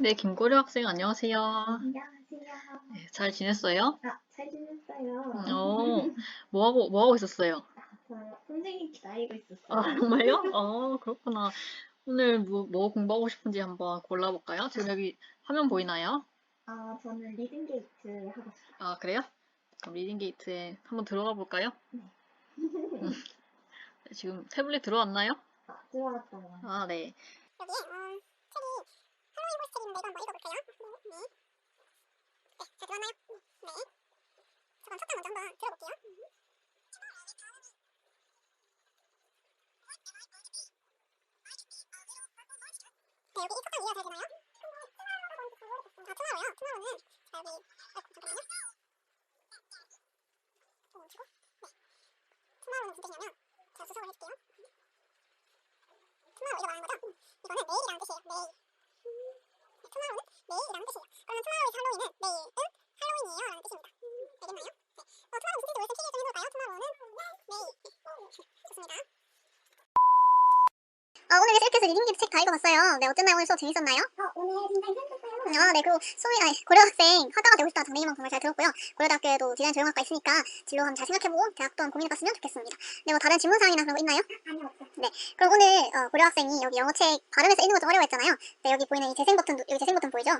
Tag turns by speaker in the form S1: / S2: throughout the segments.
S1: 네, 김고려 학생 안녕하세요.
S2: 안녕하세요.
S1: 네, 잘 지냈어요?
S2: 아, 잘 지냈어요.
S1: 어, 뭐 하고 뭐 하고 있었어요?
S2: 저 선생님 기다리고 있었어요.
S1: 아, 정말요? 어, 그렇구나. 오늘 뭐, 뭐 공부하고 싶은지 한번 골라볼까요? 지금 여기 화면 보이나요?
S2: 아, 저는 리딩 게이트 하고 싶어요.
S1: 아, 그래요? 그럼 리딩 게이트에 한번 들어가 볼까요? 네, 지금 태블릿 들어왔나요?
S2: 아, 들어왔어요.
S1: 아, 네.
S3: 여기에 어, 책이 할로윈 보스 책인데 이거 한번 읽어볼까요? 네, 네. 네, 잘 들었나요? 네. 저 그럼 첫 장 먼저 한번 들어볼게요. 네, 여기 이첫장 이해가 잘 되나요? 아, 투마로요. 투마로는 자, 여기 아이고, 잠깐만요. 좀 멈추고. 네. 투마로는 무슨 뜻이냐면 제가 수석을 해줄게요. 투마로 이거 말하는 거죠? 이거는 내일이라는 뜻이에요. 내일. 네, 투마로는 내일이라는 뜻이에요. 그러면 투마로의 할로윈은 내일은 할로윈이에요 라는 뜻입니다. 알겠나요? 네. 어, 투마로 무슨 뜻인지 좀 해볼까요? 투마로는 내일. 좋습니다. 아, 오늘 이렇게 해서 리딩 책다 읽어봤어요. 네, 어땠나요? 오늘 수업 재밌었나요?
S2: 어, 오늘 굉장히 재밌었어요.
S3: 아, 네. 그리고 소위, 아니, 고려 학생 화가가 되고 싶다 장래희망 정말 잘 들었고요. 고려대학교에도 디자인 조형학과 있으니까 진로 한번 잘 생각해보고 대학도 한번 고민해봤으면 좋겠습니다. 네, 뭐 다른 질문사항이나 그런 거 있나요?
S2: 아니, 없어요.
S3: 그럼 오늘 어, 고려 학생이 여기 영어책 발음해서 읽는 거 좀 어려워했잖아요. 네, 여기 보이는 이 재생 버튼, 누- 여기 재생 버튼 보이죠?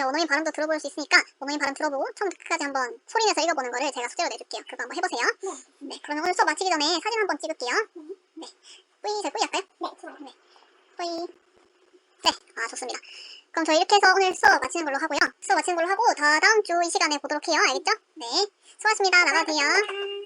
S3: 누르면 원어민 발음도 들어볼 수 있으니까 원어민 발음 들어보고 처음부터 끝까지 한번 소리내서 읽어보는 거를 제가 숙제로 내줄게요. 그거 한번 해보세요. 네, 그러면 오늘 수업 마치기 전에 사진 한번 찍을게요. 네, 뿌이, 저 뿌이 할까요?
S2: 네, 좋아요.
S3: 네, 뿌이. 네, 아 좋습니다. 그럼 저희 이렇게 해서 오늘 수업 마치는 걸로 하고요. 수업 마치는 걸로 하고 다 다음 주 이 시간에 보도록 해요. 알겠죠? 네, 수고하셨습니다. 나가세요. 안녕.